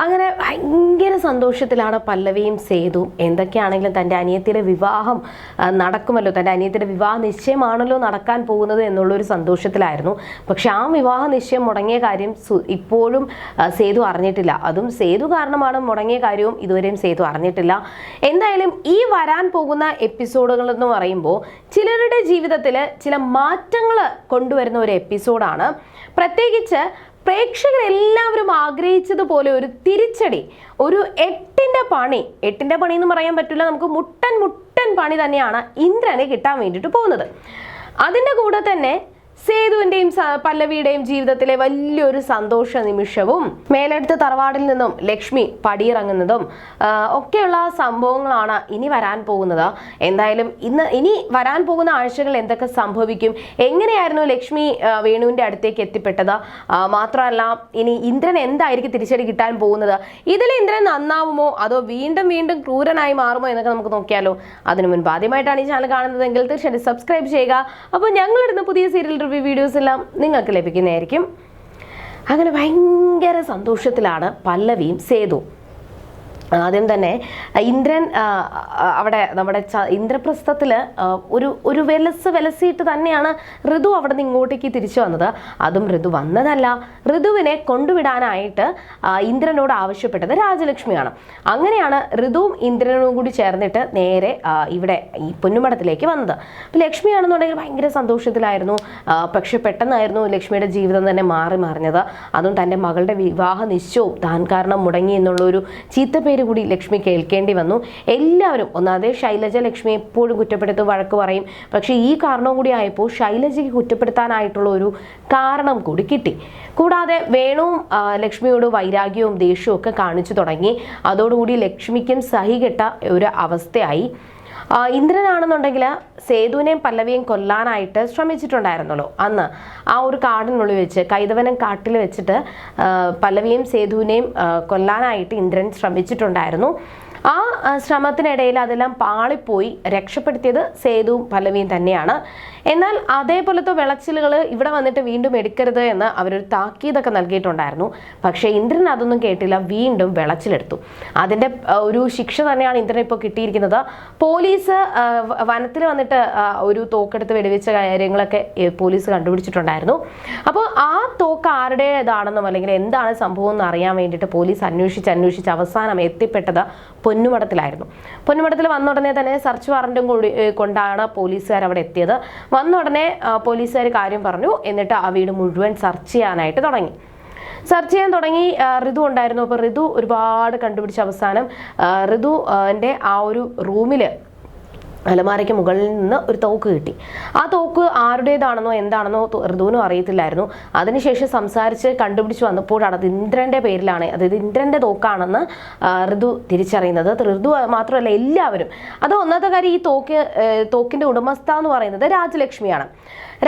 അങ്ങനെ ഭയങ്കര സന്തോഷത്തിലാണ് പല്ലവിയും സേതുവും. എന്തൊക്കെയാണെങ്കിലും തന്റെ അനിയത്തിയുടെ വിവാഹം നടക്കുമല്ലോ. തന്റെ അനിയത്തിയുടെ വിവാഹ നിശ്ചയമാണല്ലോ നടക്കാൻ പോകുന്നത് എന്നുള്ളൊരു സന്തോഷത്തിലായിരുന്നു. പക്ഷെ ആ വിവാഹ നിശ്ചയം മുടങ്ങിയ കാര്യം ഇപ്പോഴും സേതു അറിഞ്ഞിട്ടില്ല. അതും സേതു കാരണമാണ് മുടങ്ങിയ കാര്യവും ഇതുവരെയും സേതു അറിഞ്ഞിട്ടില്ല. എന്തായാലും ഈ വരാൻ പോകുന്ന എപ്പിസോഡുകൾ എന്ന് പറയുമ്പോൾ ചിലരുടെ ജീവിതത്തിൽ ചില മാറ്റങ്ങൾ കൊണ്ടുവരുന്ന ഒരു എപ്പിസോഡാണ്. പ്രത്യേകിച്ച് പ്രേക്ഷകരെല്ലാവരും ആഗ്രഹിച്ചതുപോലെ ഒരു തിരിച്ചടി ഒരു എട്ടിന്റെ പണി എട്ടിന്റെ പണി എന്ന് പറയാൻ പറ്റില്ല നമുക്ക് മുട്ടൻ മുട്ടൻ പണി തന്നെയാണ് ഇന്ദ്രന് കിട്ടാൻ വേണ്ടിയിട്ട് പോകുന്നത്. അതിന്റെ കൂടെ തന്നെ സേതുവിന്റെയും പല്ലവിയുടെയും ജീവിതത്തിലെ വലിയൊരു സന്തോഷ നിമിഷവും മേലെടുത്ത് തറവാടിൽ നിന്നും ലക്ഷ്മി പടിയിറങ്ങുന്നതും ഒക്കെയുള്ള സംഭവങ്ങളാണ് ഇനി വരാൻ പോകുന്നത്. എന്തായാലും ഇന്ന് ഇനി വരാൻ പോകുന്ന ആഴ്ചകൾ എന്തൊക്കെ സംഭവിക്കും? എങ്ങനെയായിരുന്നു ലക്ഷ്മി വേണുവിന്റെ അടുത്തേക്ക് എത്തിപ്പെട്ടത്? മാത്രമല്ല ഇനി ഇന്ദ്രൻ എന്തായിരിക്കും തിരിച്ചടി കിട്ടാൻ പോകുന്നത്? ഇതിൽ ഇന്ദ്രൻ നന്നാവുമോ? അതോ വീണ്ടും വീണ്ടും ക്രൂരനായി മാറുമോ എന്നൊക്കെ നമുക്ക് നോക്കിയാലോ. അതിനു മുൻപ് ആദ്യമായിട്ടാണ് ഈ ചാനൽ കാണുന്നതെങ്കിൽ തീർച്ചയായിട്ടും സബ്സ്ക്രൈബ് ചെയ്യുക. അപ്പോൾ ഞങ്ങളിടുന്ന പുതിയ സീരിയൽ റിവ്യൂ വീഡിയോസ് എല്ലാം നിങ്ങൾക്ക് ലഭിക്കുന്നതായിരിക്കും. അങ്ങനെ ഭയങ്കര സന്തോഷത്തിലാണ് പല്ലവിയും സേതുവും. ആദ്യം തന്നെ ഇന്ദ്രൻ അവിടെ നമ്മുടെ ഇന്ദ്രപ്രസ്ഥത്തിൽ ഒരു ഒരു വെലസ് വെലസിയിട്ട് തന്നെയാണ് ഋതു അവിടെ നിന്ന് ഇങ്ങോട്ടേക്ക് തിരിച്ചു വന്നത്. അതും ഋതു വന്നതല്ല. ഋതുവിനെ കൊണ്ടുവിടാനായിട്ട് ഇന്ദ്രനോട് ആവശ്യപ്പെട്ടത് രാജലക്ഷ്മിയാണ്. അങ്ങനെയാണ് ഋതുവും ഇന്ദ്രനും കൂടി ചേർന്നിട്ട് നേരെ ഇവിടെ ഈ പൊന്നുമടത്തിലേക്ക് വന്നത്. അപ്പം ലക്ഷ്മിയാണെന്നുണ്ടെങ്കിൽ ഭയങ്കര സന്തോഷത്തിലായിരുന്നു. പക്ഷെ പെട്ടെന്നായിരുന്നു ലക്ഷ്മിയുടെ ജീവിതം തന്നെ മാറി മറിഞ്ഞത്. അതും തന്റെ മകളുടെ വിവാഹ നിശ്ചയവും താൻ കാരണം മുടങ്ങി എന്നുള്ള ഒരു കൂടി ലക്ഷ്മി കേൾക്കേണ്ടി വന്നു. എല്ലാവരും ഒന്നാതെ ശൈലജ ലക്ഷ്മി എപ്പോഴും കുറ്റപ്പെടുത്തി വഴക്ക് പറയും. പക്ഷേ ഈ കാരണവും കൂടി ആയപ്പോൾ ശൈലജയ്ക്ക് കുറ്റപ്പെടുത്താനായിട്ടുള്ള ഒരു കാരണം കൂടി കിട്ടി. കൂടാതെ വേണുവും ലക്ഷ്മിയോട് വൈരാഗ്യവും ദേഷ്യവും ഒക്കെ കാണിച്ചു തുടങ്ങി. അതോടുകൂടി ലക്ഷ്മിക്കും സഹികെട്ട ഒരു അവസ്ഥയായി. ഇന്ദ്രനാണെന്നുണ്ടെങ്കിൽ സേതുവിനെയും പല്ലവിയെയും കൊല്ലാനായിട്ട് ശ്രമിച്ചിട്ടുണ്ടായിരുന്നല്ലോ അന്ന് ആ ഒരു കാടിനുള്ളിൽ വെച്ച് കൈതവനം കാട്ടിൽ വെച്ചിട്ട് പല്ലവിയും സേതുവിനെയും കൊല്ലാനായിട്ട് ഇന്ദ്രൻ ശ്രമിച്ചിട്ടുണ്ടായിരുന്നു. ആ, ശ്രമത്തിനിടയിൽ അതെല്ലാം പാളിപ്പോയി. രക്ഷപ്പെടുത്തിയത് സേതുവും പല്ലവിയും തന്നെയാണ്. എന്നാൽ അതേപോലത്തെ വിളച്ചിലുകൾ ഇവിടെ വന്നിട്ട് വീണ്ടും എടുക്കരുത് എന്ന് അവരൊരു താക്കീതൊക്കെ നൽകിയിട്ടുണ്ടായിരുന്നു. പക്ഷേ ഇന്ദ്രൻ അതൊന്നും കേട്ടില്ല. വീണ്ടും വിളച്ചിലെടുത്തു. അതിന്റെ ഒരു ശിക്ഷ തന്നെയാണ് ഇന്ദ്രൻ ഇപ്പോൾ കിട്ടിയിരിക്കുന്നത്. പോലീസ് വനത്തിൽ വന്നിട്ട് ഒരു തോക്കെടുത്ത് വെടിവെച്ച കാര്യങ്ങളൊക്കെ പോലീസ് കണ്ടുപിടിച്ചിട്ടുണ്ടായിരുന്നു. അപ്പോൾ ആ തോക്ക് ആരുടേതാണെന്നും അല്ലെങ്കിൽ എന്താണ് സംഭവം എന്ന് അറിയാൻ വേണ്ടിയിട്ട് പോലീസ് അന്വേഷിച്ച് അന്വേഷിച്ച് അവസാനം എത്തിപ്പെട്ടത് പൊന്നുമടത്തിലായിരുന്നു പൊന്നുമടത്തിൽ വന്ന ഉടനെ തന്നെ സെർച്ച് വാറന്റും കൂടി കൊണ്ടാണ് പോലീസുകാർ അവിടെ എത്തിയത്. വന്ന ഉടനെ പോലീസുകാർ കാര്യം പറഞ്ഞു. എന്നിട്ട് ആ വീട് മുഴുവൻ സെർച്ച് ചെയ്യാനായിട്ട് തുടങ്ങി. സെർച്ച് ചെയ്യാൻ തുടങ്ങി ഋതു ഉണ്ടായിരുന്നു. അപ്പോൾ ഋതു ഒരുപാട് കണ്ടുപിടിച്ച അവസാനം ഋതു എന്റെ ആ ഒരു റൂമിൽ അലമാരയ്ക്ക് മുകളിൽ നിന്ന് ഒരു തോക്ക് കിട്ടി. ആ തോക്ക് ആരുടേതാണെന്നോ എന്താണെന്നോ ഋതുവിനും അറിയത്തില്ലായിരുന്നു. അതിനുശേഷം സംസാരിച്ച് കണ്ടുപിടിച്ച് വന്നപ്പോഴാണ് അത് ഇന്ദ്രന്റെ പേരിലാണ്. അതായത് ഇന്ദ്രന്റെ തോക്കാണെന്ന് ഋതു തിരിച്ചറിയുന്നത്. ഋതു മാത്രമല്ല എല്ലാവരും. അത് ഒന്നാമത്തെ കാര്യം ഈ തോക്ക് തോക്കിന്റെ ഉടമസ്ഥ എന്ന് പറയുന്നത് രാജലക്ഷ്മിയാണ്.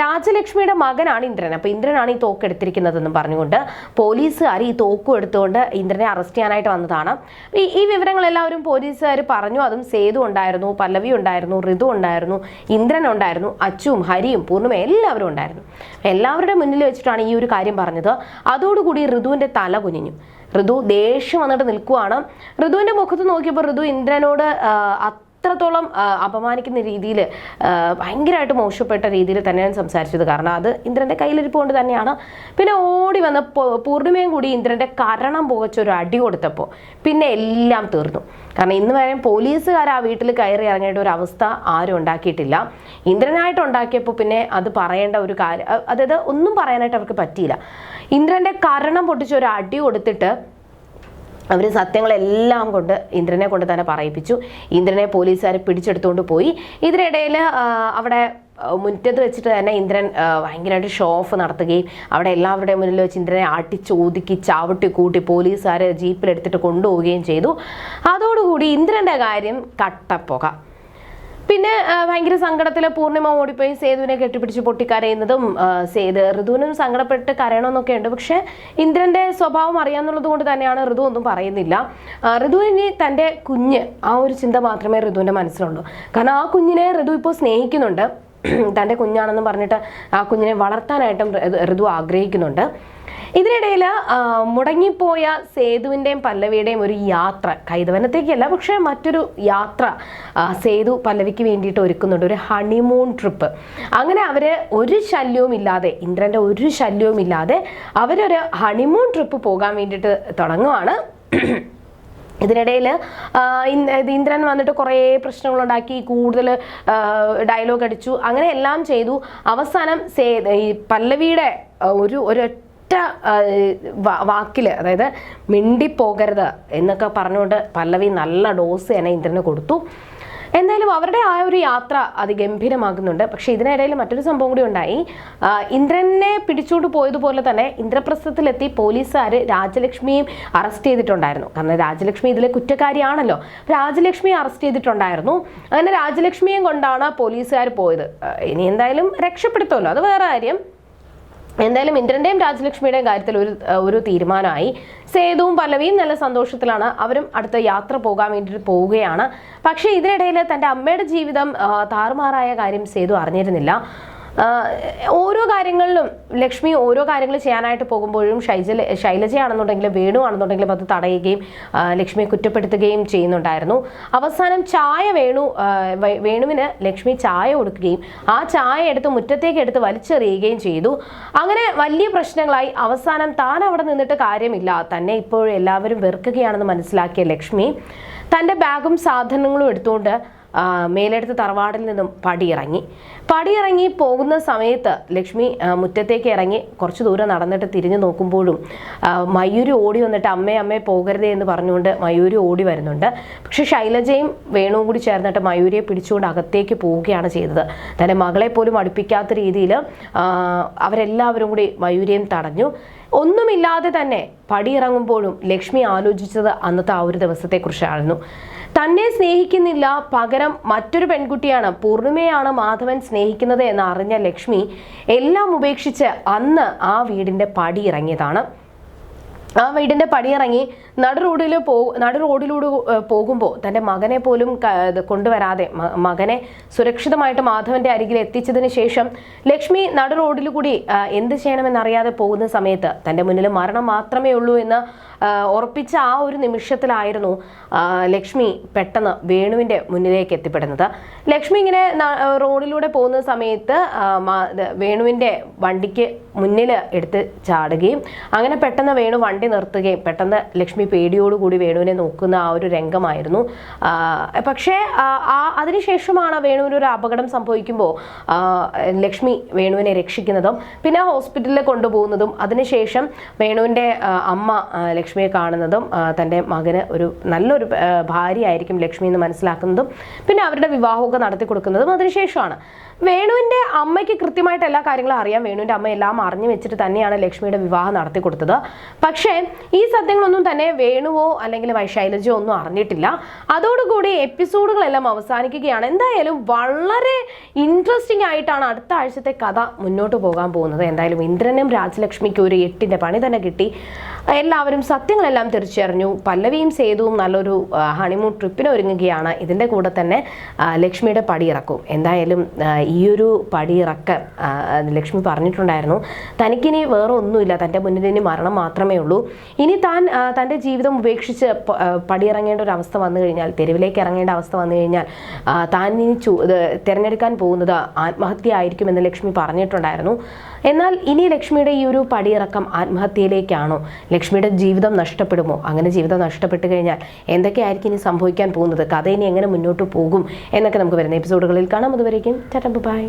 രാജലക്ഷ്മിയുടെ മകനാണ് ഇന്ദ്രൻ. അപ്പൊ ഇന്ദ്രനാണ് ഈ തോക്ക് എടുത്തിരിക്കുന്നതെന്നും പറഞ്ഞുകൊണ്ട് പോലീസുകാർ ഈ തോക്കും എടുത്തുകൊണ്ട് ഇന്ദ്രനെ അറസ്റ്റ് ചെയ്യാനായിട്ട് വന്നതാണ്. ഈ ഈ വിവരങ്ങളെല്ലാവരും പോലീസുകാർ പറഞ്ഞു. അതും സേതു ഉണ്ടായിരുന്നു പല്ലവി ഉണ്ടായിരുന്നു. ഋതു ഉണ്ടായിരുന്നു ഇന്ദ്രൻ ഉണ്ടായിരുന്നു അച്ചുവും ഹരിയും പൂർണിമ എല്ലാവരും ഉണ്ടായിരുന്നു. എല്ലാവരുടെ മുന്നിൽ വെച്ചിട്ടാണ് ഈ ഒരു കാര്യം പറഞ്ഞത്. അതോടുകൂടി ഋതുവിന്റെ തല കുനിഞ്ഞു. ഋതു ദേഷ്യം വന്നിട്ട് നിൽക്കുവാണ്. ഋതുവിന്റെ മുഖത്ത് നോക്കിയപ്പോൾ ഋതു ഇന്ദ്രനോട് അത്രത്തോളം അപമാനിക്കുന്ന രീതിയിൽ ഭയങ്കരമായിട്ട് മോശപ്പെട്ട രീതിയിൽ തന്നെയാണ് സംസാരിച്ചത്. കാരണം അത് ഇന്ദ്രന്റെ കയ്യിലിരിപ്പ് കൊണ്ട് തന്നെയാണ്. പിന്നെ ഓടി വന്ന പൂർണിമയും കൂടി ഇന്ദ്രന്റെ കരണം പുകച്ച ഒരു അടി കൊടുത്തപ്പോൾ പിന്നെ എല്ലാം തീർന്നു. കാരണം ഇന്ന് വരെ പോലീസുകാർ ആ വീട്ടിൽ കയറി ഇറങ്ങേണ്ട ഒരു അവസ്ഥ ആരും ഉണ്ടാക്കിയിട്ടില്ല. ഇന്ദ്രനായിട്ട് ഉണ്ടാക്കിയപ്പോൾ പിന്നെ അത് പറയേണ്ട ഒരു കാര്യം അതായത് ഒന്നും പറയാനായിട്ട് അവർക്ക് പറ്റിയില്ല. ഇന്ദ്രന്റെ കരണം പൊട്ടിച്ച് ഒരു അടി കൊടുത്തിട്ട് അവർ സത്യങ്ങളെല്ലാം കൊണ്ട് ഇന്ദ്രനെ കൊണ്ട് തന്നെ പറയിപ്പിച്ചു. ഇന്ദ്രനെ പോലീസുകാർ പിടിച്ചെടുത്തുകൊണ്ട് പോയി. ഇതിനിടയിൽ അവിടെ മുറ്റത്ത് വെച്ചിട്ട് തന്നെ ഇന്ദ്രൻ ഭയങ്കരമായിട്ട് ഷോ ഓഫ് നടത്തുകയും അവിടെ എല്ലാവരുടെയും മുന്നിൽ വെച്ച് ഇന്ദ്രനെ ആട്ടിച്ചോദിക്കി ചവിട്ടി കൂട്ടി പോലീസുകാർ ജീപ്പിലെടുത്തിട്ട് കൊണ്ടുപോവുകയും ചെയ്തു. അതോടുകൂടി ഇന്ദ്രന്റെ കാര്യം കട്ടപ്പുക. പിന്നെ ഭയങ്കര സങ്കടത്തിൽ പൂർണിമ ഓടിപ്പോയി സേതുവിനെ കെട്ടിപ്പിടിച്ച് പൊട്ടിക്കരയുന്നതും സേതു ഋതുവിനും സങ്കടപ്പെട്ട് കരയണമെന്നൊക്കെ ഉണ്ട്. പക്ഷെ ഇന്ദ്രന്റെ സ്വഭാവം അറിയാന്നുള്ളത് കൊണ്ട് തന്നെയാണ് ഋതു ഒന്നും പറയുന്നില്ല. ഋതു ഋതുവിന് തന്റെ കുഞ്ഞ് ആ ഒരു ചിന്ത മാത്രമേ ഋതുവിന്റെ മനസ്സിലുള്ളൂ. കാരണം ആ കുഞ്ഞിനെ ഋതു ഇപ്പോൾ സ്നേഹിക്കുന്നുണ്ട്. തന്റെ കുഞ്ഞാണെന്ന് പറഞ്ഞിട്ട് ആ കുഞ്ഞിനെ വളർത്താനായിട്ടും ഋതു ആഗ്രഹിക്കുന്നുണ്ട്. ഇതിനിടയിൽ മുടങ്ങിപ്പോയ സേതുവിന്റെയും പല്ലവിയുടെയും ഒരു യാത്ര കൈതവനത്തേക്കല്ല പക്ഷേ മറ്റൊരു യാത്ര സേതു പല്ലവിക്ക് വേണ്ടിയിട്ട് ഒരുക്കുന്നുണ്ട്. ഒരു ഹണിമൂൺ ട്രിപ്പ് അങ്ങനെ അവർ ഒരു ശല്യവും ഇല്ലാതെ ഇന്ദ്രന്റെ ഒരു ശല്യവും ഇല്ലാതെ അവരൊരു ഹണിമൂൺ ട്രിപ്പ് പോകാൻ വേണ്ടിയിട്ട് തുടങ്ങുവാണ്. ഇതിനിടയിൽ ഇന്ദ്രൻ വന്നിട്ട് കുറേ പ്രശ്നങ്ങളുണ്ടാക്കി കൂടുതൽ ഡയലോഗ് അടിച്ചു. അങ്ങനെ എല്ലാം ചെയ്തു. അവസാനം സേ ഈ പല്ലവിയുടെ ഒരു ഒരൊറ്റ വാക്കിൽ അതായത് മിണ്ടിപ്പോകരുത് എന്നൊക്കെ പറഞ്ഞുകൊണ്ട് പല്ലവി നല്ല ഡോസ് തന്നെ ഇന്ദ്രന് കൊടുത്തു. എന്തായാലും അവരുടെ ആ ഒരു യാത്ര അതിഗംഭീരമാകുന്നുണ്ട്. പക്ഷെ ഇതിനിടയിൽ മറ്റൊരു സംഭവം കൂടി ഉണ്ടായി. ഇന്ദ്രനെ പിടിച്ചുകൊണ്ട് പോയതുപോലെ തന്നെ ഇന്ദ്രപ്രസ്ഥത്തിലെത്തി പോലീസുകാർ രാജലക്ഷ്മിയും അറസ്റ്റ് ചെയ്തിട്ടുണ്ടായിരുന്നു. കാരണം രാജലക്ഷ്മി ഇതിലെ കുറ്റക്കാരിയാണല്ലോ. രാജലക്ഷ്മിയെ അറസ്റ്റ് ചെയ്തിട്ടുണ്ടായിരുന്നു. അങ്ങനെ രാജലക്ഷ്മിയും കൊണ്ടാണ് പോലീസുകാർ പോയത്. ഇനി എന്തായാലും രക്ഷപ്പെടുത്തുമല്ലോ. അത് വേറെ കാര്യം. എന്തായാലും ഇന്ദ്രന്റെയും രാജലക്ഷ്മിയുടെയും കാര്യത്തിൽ ഒരു ഒരു തീരുമാനമായി. സേതുവും പല്ലവിയും നല്ല സന്തോഷത്തിലാണ് അവരും അടുത്ത യാത്ര പോകാൻ വേണ്ടിയിട്ട് പോവുകയാണ്. പക്ഷേ ഇതിനിടയിൽ തന്റെ അമ്മയുടെ ജീവിതം താറുമാറായ കാര്യം സേതു അറിഞ്ഞിരുന്നില്ല. ഓരോ കാര്യങ്ങളിലും ലക്ഷ്മി ഓരോ കാര്യങ്ങൾ ചെയ്യാനായിട്ട് പോകുമ്പോഴും ഷൈജ ശൈലജയാണെന്നുണ്ടെങ്കിലും വേണുവാണെന്നുണ്ടെങ്കിലും അത് തടയുകയും ലക്ഷ്മിയെ കുറ്റപ്പെടുത്തുകയും ചെയ്യുന്നുണ്ടായിരുന്നു. അവസാനം ചായ വേണു വേണുവിന് ലക്ഷ്മി ചായ കൊടുക്കുകയും ആ ചായ എടുത്ത് മുറ്റത്തേക്ക് എടുത്ത് വലിച്ചെറിയുകയും ചെയ്തു. അങ്ങനെ വലിയ പ്രശ്നങ്ങളായി. അവസാനം താൻ അവിടെ നിന്നിട്ട് കാര്യമില്ല. തന്നെ ഇപ്പോൾ എല്ലാവരും വെറുക്കുകയാണെന്ന് മനസ്സിലാക്കിയ ലക്ഷ്മി തന്റെ ബാഗും സാധനങ്ങളും എടുത്തുകൊണ്ട് മേലെടുത്ത് തറവാടിൽ നിന്നും പടിയിറങ്ങി. പടിയിറങ്ങി പോകുന്ന സമയത്ത് ലക്ഷ്മി മുറ്റത്തേക്ക് ഇറങ്ങി കുറച്ച് ദൂരം നടന്നിട്ട് തിരിഞ്ഞു നോക്കുമ്പോഴും മയൂരി ഓടി വന്നിട്ട് അമ്മേ അമ്മേ പോകരുതേ എന്ന് പറഞ്ഞുകൊണ്ട് മയൂരി ഓടി വരുന്നുണ്ട്. പക്ഷേ ശൈലജയും വേണുവും കൂടി ചേർന്നിട്ട് മയൂരിയെ പിടിച്ചുകൊണ്ട് അകത്തേക്ക് പോവുകയാണ് ചെയ്തത്. തന്റെ മകളെ പോലും അടുപ്പിക്കാത്ത രീതിയിൽ അവരെല്ലാവരും കൂടി മയൂരിയും തടഞ്ഞു. ഒന്നുമില്ലാതെ തന്നെ പടിയിറങ്ങുമ്പോഴും ലക്ഷ്മി ആലോചിച്ചത് അന്നത്തെ ആ ഒരു ദിവസത്തെക്കുറിച്ചായിരുന്നു. തന്നെ സ്നേഹിക്കുന്നില്ല പകരം മറ്റൊരു പെൺകുട്ടിയാണ്. പൂർണിമയാണ് മാധവൻ സ്നേഹിക്കുന്നത് എന്ന് അറിഞ്ഞ ലക്ഷ്മി എല്ലാം ഉപേക്ഷിച്ച് അന്ന് ആ വീടിന്റെ പടിയിറങ്ങിയതാണ് ആ വീടിന്റെ പടിയിറങ്ങി നടു റോഡിൽ പോ നടു റോഡിലൂടെ പോകുമ്പോൾ തന്റെ മകനെ പോലും കൊണ്ടുവരാതെ മകനെ സുരക്ഷിതമായിട്ട് മാധവന്റെ അരികിൽ എത്തിച്ചതിന് ശേഷം ലക്ഷ്മി നടു റോഡിൽ കൂടി എന്ത് ചെയ്യണമെന്നറിയാതെ പോകുന്ന സമയത്ത് തന്റെ മുന്നിൽ മരണം മാത്രമേ ഉള്ളൂ എന്ന് ഉറപ്പിച്ച ആ ഒരു നിമിഷത്തിലായിരുന്നു ലക്ഷ്മി പെട്ടെന്ന് വേണുവിന്റെ മുന്നിലേക്ക് എത്തിപ്പെടുന്നത്. ലക്ഷ്മി ഇങ്ങനെ റോഡിലൂടെ പോകുന്ന സമയത്ത് വേണുവിന്റെ വണ്ടിക്ക് മുന്നിൽ എടുത്ത് ചാടുകയും അങ്ങനെ പെട്ടെന്ന് വേണു വണ്ടി നിർത്തുകയും പെട്ടെന്ന് ലക്ഷ്മി പേടിയോടുകൂടി വേണുവിനെ നോക്കുന്ന ആ ഒരു രംഗമായിരുന്നു. പക്ഷേ ആ, അതിനുശേഷമാണ് വേണുവിന് ഒരു അപകടം സംഭവിക്കുമ്പോൾ ലക്ഷ്മി വേണുവിനെ രക്ഷിക്കുന്നതും പിന്നെ ഹോസ്പിറ്റലിൽ കൊണ്ടുപോകുന്നതും അതിനുശേഷം വേണുവിന്റെ അമ്മ ലക്ഷ്മിയെ കാണുന്നതും തന്റെ മകന് ഒരു നല്ലൊരു ഭാര്യയായിരിക്കും ലക്ഷ്മി എന്ന് മനസ്സിലാക്കുന്നതും പിന്നെ അവരുടെ വിവാഹമൊക്കെ നടത്തി കൊടുക്കുന്നതും അതിനുശേഷമാണ്. വേണുവിന്റെ അമ്മയ്ക്ക് കൃത്യമായിട്ട് എല്ലാ കാര്യങ്ങളും അറിയാം. വേണുവിന്റെ അമ്മ എല്ലാം അറിഞ്ഞു വെച്ചിട്ട് തന്നെയാണ് ലക്ഷ്മിയുടെ വിവാഹം നടത്തി കൊടുത്തത്. പക്ഷേ ഈ സത്യങ്ങളൊന്നും തന്നെ വേണുവോ അല്ലെങ്കിൽ വൈശൈലജോ ഒന്നും അറിഞ്ഞിട്ടില്ല. അതോടുകൂടി എപ്പിസോഡുകളെല്ലാം അവസാനിക്കുകയാണ്. എന്തായാലും വളരെ ഇൻട്രസ്റ്റിംഗ് ആയിട്ടാണ് അടുത്ത ആഴ്ചത്തെ കഥ മുന്നോട്ട് പോകാൻ പോകുന്നത്. എന്തായാലും ഇന്ദ്രനും രാജലക്ഷ്മിക്കും ഒരു എട്ടിന്റെ പണി തന്നെ കിട്ടി. എല്ലാവരും സത്യങ്ങളെല്ലാം തിരിച്ചറിഞ്ഞു. പല്ലവിയും സേതുവും നല്ലൊരു ഹണിമൂൺ ട്രിപ്പിന് ഒരുങ്ങുകയാണ്. ഇതിന്റെ കൂടെ തന്നെ ലക്ഷ്മിയുടെ പടിയിറക്കും. എന്തായാലും ഈയൊരു പടിയിറക്കം ലക്ഷ്മി പറഞ്ഞിട്ടുണ്ടായിരുന്നു. തനിക്കിനി വേറെ ഒന്നുമില്ല തന്റെ മുന്നിൽ ഇനി മരണം മാത്രമേ ഉള്ളൂ. ഇനി താൻ തന്റെ ജീവിതം ഉപേക്ഷിച്ച് പടിയിറങ്ങേണ്ട ഒരു അവസ്ഥ വന്നു കഴിഞ്ഞാൽ തെരുവിലേക്ക് ഇറങ്ങേണ്ട അവസ്ഥ വന്നു കഴിഞ്ഞാൽ താൻ ഇനി തിരഞ്ഞെടുക്കാൻ പോകുന്നത് ആത്മഹത്യ ആയിരിക്കുമെന്ന് ലക്ഷ്മി പറഞ്ഞിട്ടുണ്ടായിരുന്നു. എന്നാൽ ഇനി ലക്ഷ്മിയുടെ ഈ ഒരു പടിയിറക്കം ആത്മഹത്യയിലേക്കാണോ? ലക്ഷ്മിയുടെ ജീവിതം നഷ്ടപ്പെടുമോ? അങ്ങനെ ജീവിതം നഷ്ടപ്പെട്ടു കഴിഞ്ഞാൽ എന്തൊക്കെയായിരിക്കും ഇനി സംഭവിക്കാൻ പോകുന്നത്? കഥ ഇനി എങ്ങനെ മുന്നോട്ട് പോകും? എന്നൊക്കെ നമുക്ക് വരുന്ന എപ്പിസോഡുകളിൽ കാണാം. അതുവരേക്കും ചട്ടമ്പ് ബൈ